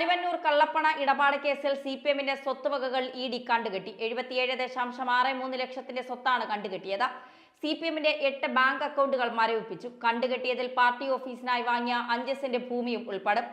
കരുവന്നൂർ കള്ളപ്പണ ഇടപാട് കേസിൽ സി പി എമ്മിന്റെ സ്വത്തുവകകൾ ഇ ഡി കണ്ടുകെട്ടി. എഴുപത്തിയേഴ് ദശാംശം ആറ് മൂന്ന് ലക്ഷത്തിന്റെ സ്വത്താണ് കണ്ടുകെട്ടിയത്. സി പി എമ്മിന്റെ എട്ട് ബാങ്ക് അക്കൗണ്ടുകൾ മരവിപ്പിച്ചു. കണ്ടുകെട്ടിയതിൽ പാർട്ടി ഓഫീസിനായി വാങ്ങിയ അഞ്ച് സെന്റ് ഭൂമിയും ഉൾപ്പെടും.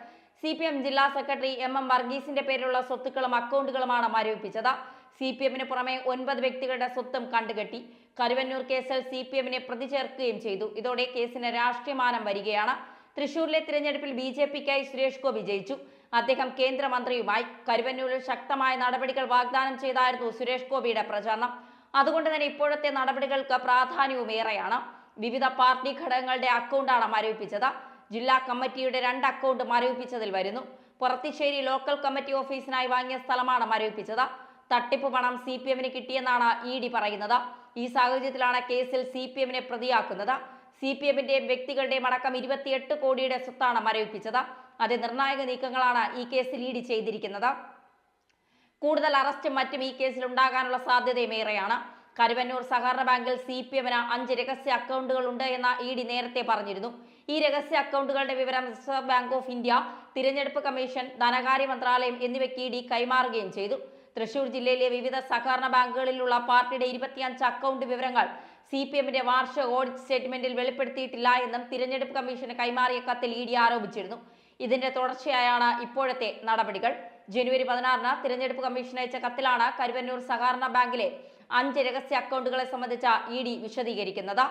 സി പി എം ജില്ലാ സെക്രട്ടറി എം എം വർഗീസിന്റെ പേരിലുള്ള സ്വത്തുക്കളും അക്കൗണ്ടുകളുമാണ് മരവിപ്പിച്ചത്. സി പി എമ്മിന് പുറമെ ഒൻപത് വ്യക്തികളുടെ സ്വത്തും കണ്ടുകെട്ടി. കരുവന്നൂർ കേസിൽ സി പി എമ്മിനെ പ്രതി ചേർക്കുകയും ചെയ്തു. ഇതോടെ കേസിന് രാഷ്ട്രീയമാനം വരികയാണ്. തൃശൂരിലെ തിരഞ്ഞെടുപ്പിൽ ബി ജെ പിക്കായി സുരേഷ് ഗോപി ജയിച്ചു. അദ്ദേഹം കേന്ദ്രമന്ത്രിയുമായി കരുവന്നൂരിൽ ശക്തമായ നടപടികൾ വാഗ്ദാനം ചെയ്തായിരുന്നു സുരേഷ് ഗോപിയുടെ പ്രചാരണം. അതുകൊണ്ട് തന്നെ ഇപ്പോഴത്തെ നടപടികൾക്ക് പ്രാധാന്യവും ഏറെയാണ്. വിവിധ പാർട്ടി ഘടകങ്ങളുടെ അക്കൗണ്ടാണ് മരവിപ്പിച്ചത്. ജില്ലാ കമ്മിറ്റിയുടെ രണ്ട് അക്കൗണ്ട് മരവിപ്പിച്ചതിൽ വരുന്നു. പുറത്തിശ്ശേരി ലോക്കൽ കമ്മിറ്റി ഓഫീസിനായി വാങ്ങിയ സ്ഥലമാണ് മരവിപ്പിച്ചത്. തട്ടിപ്പ് പണം സി പി എമ്മിന് കിട്ടിയെന്നാണ് ഇ ഡി പറയുന്നത്. ഈ സാഹചര്യത്തിലാണ് കേസിൽ സി പി എമ്മിനെ പ്രതിയാക്കുന്നത്. സി പി എമ്മിന്റെയും വ്യക്തികളുടെയും അടക്കം ഇരുപത്തിയെട്ട് കോടിയുടെ സ്വത്താണ് മരവിപ്പിച്ചത്. അതിനിർണായക നീക്കങ്ങളാണ് ഈ കേസ് ലീഡ് ചെയ്തിരിക്കുന്നത്. കൂടുതൽ അറസ്റ്റും മറ്റും ഈ കേസിൽ ഉണ്ടാകാനുള്ള സാധ്യതയും ഏറെയാണ്. കരുവന്നൂർ സഹകരണ ബാങ്കിൽ സി പി എമ്മിന് അഞ്ച് രഹസ്യ അക്കൗണ്ടുകൾ ഉണ്ട് എന്ന് ഇ ഡി നേരത്തെ പറഞ്ഞിരുന്നു. ഈ രഹസ്യ അക്കൗണ്ടുകളുടെ വിവരം റിസർവ് ബാങ്ക് ഓഫ് ഇന്ത്യ തിരഞ്ഞെടുപ്പ് കമ്മീഷൻ ധനകാര്യ മന്ത്രാലയം എന്നിവയ്ക്ക് ഇ ഡി കൈമാറുകയും ചെയ്തു. തൃശൂർ ജില്ലയിലെ വിവിധ സഹകരണ ബാങ്കുകളിലുള്ള പാർട്ടിയുടെ ഇരുപത്തിയഞ്ച് അക്കൗണ്ട് വിവരങ്ങൾ സി പി എമ്മിന്റെ വാർഷിക ഓഡിറ്റ് സ്റ്റേറ്റ്മെന്റിൽ വെളിപ്പെടുത്തിയിട്ടില്ല എന്നും തിരഞ്ഞെടുപ്പ് കമ്മീഷന് കൈമാറിയ കത്തിൽ ഇ ഡി ആരോപിച്ചിരുന്നു. ഇതിന്റെ തുടർച്ചയായാണ് ഇപ്പോഴത്തെ നടപടികൾ. ജനുവരി പതിനാറിന് തിരഞ്ഞെടുപ്പ് കമ്മീഷൻ അയച്ച കത്തിലാണ് കരുവന്നൂർ സഹകരണ ബാങ്കിലെ അഞ്ച് രഹസ്യ അക്കൗണ്ടുകളെ സംബന്ധിച്ച ഇ ഡി വിശദീകരിക്കുന്നത്.